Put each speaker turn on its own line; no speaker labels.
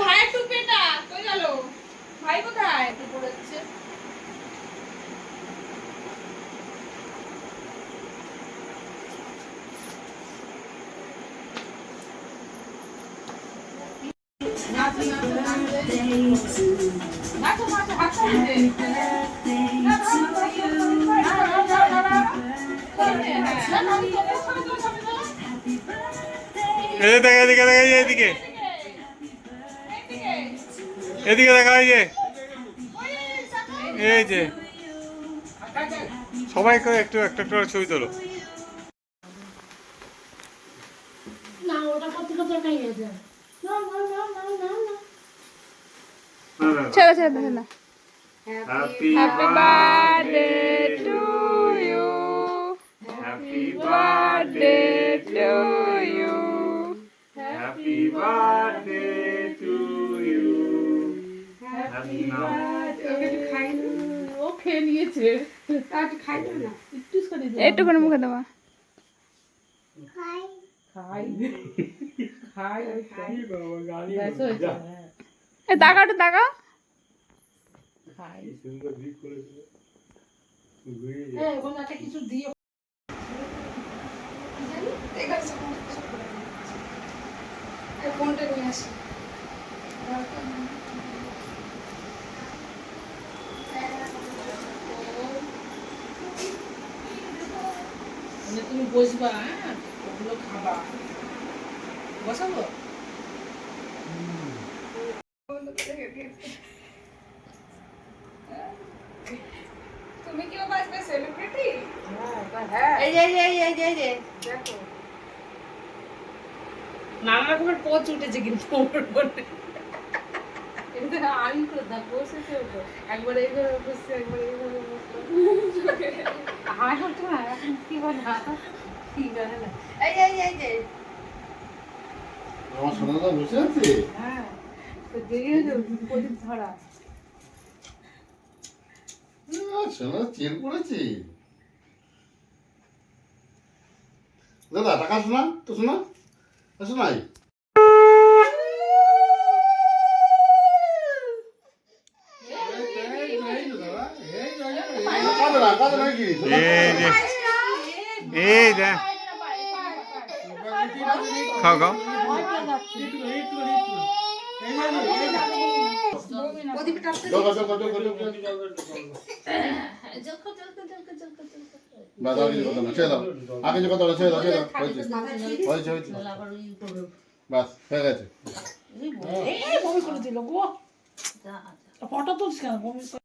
ভাইয়ের টুপিটা কই গেল ভাই কোথায়
পড়েছে
হাত সামনে না না না না
এই দেখ এদিকে দেখা যায় এদিকে এদিকে দেখা এই যে। এই যে। সবাই করে একটু একটা একটা ছবি তোলো।
টাকা গেছে না
দেখে you
happy
birthday to you
happy birthday to you happy
ও খেয়ে নিয়েছে
একটুখানি মুখে দেওয়া
হ্যাঁ
এ তাকাও একটু তাকাও।
কিছু দিও। কোনটা নিয়ে আসি?
মানে তুমি বসবা হ্যাঁ? ওগুলো খাবা। বসাবো?
তুমি কি বাবা আজকে সেলিব্রিটি
হ্যাঁ
এই যে এই যে এই যে। দেখো।
নানা রকমের পোচ উঠেছে কিন্তু ওর উপরে। আমি করে বসেছে একবার এইভাবে বসছে একবার এইভাবে বসছে হাই হচ্ছে না এখন কি বলে? না ঠিক আছে না।
এই যে এই এই
আমার সোনাদা বসে আছে?
হ্যাঁ তো দেখে প্রদীপ ধরা।
সোনা চেন পড়েছে। দাদা টাকা শোনা তো শোনা শোনাই কাঁদে না কাঁদে না কি
এই যে খাও খাও
জল জল জল জল জল বাস আর কিছু কথা না ছেড়ে দাও। আর কিছু কথা না ছেড়ে দাও ছেড়ে দাও। হয়েছে। হয়েছে হয়েছে। বাস হয়ে গেছে।
এই বমি করে দিল গো। ফটো তুলছ কেন? বমি করে-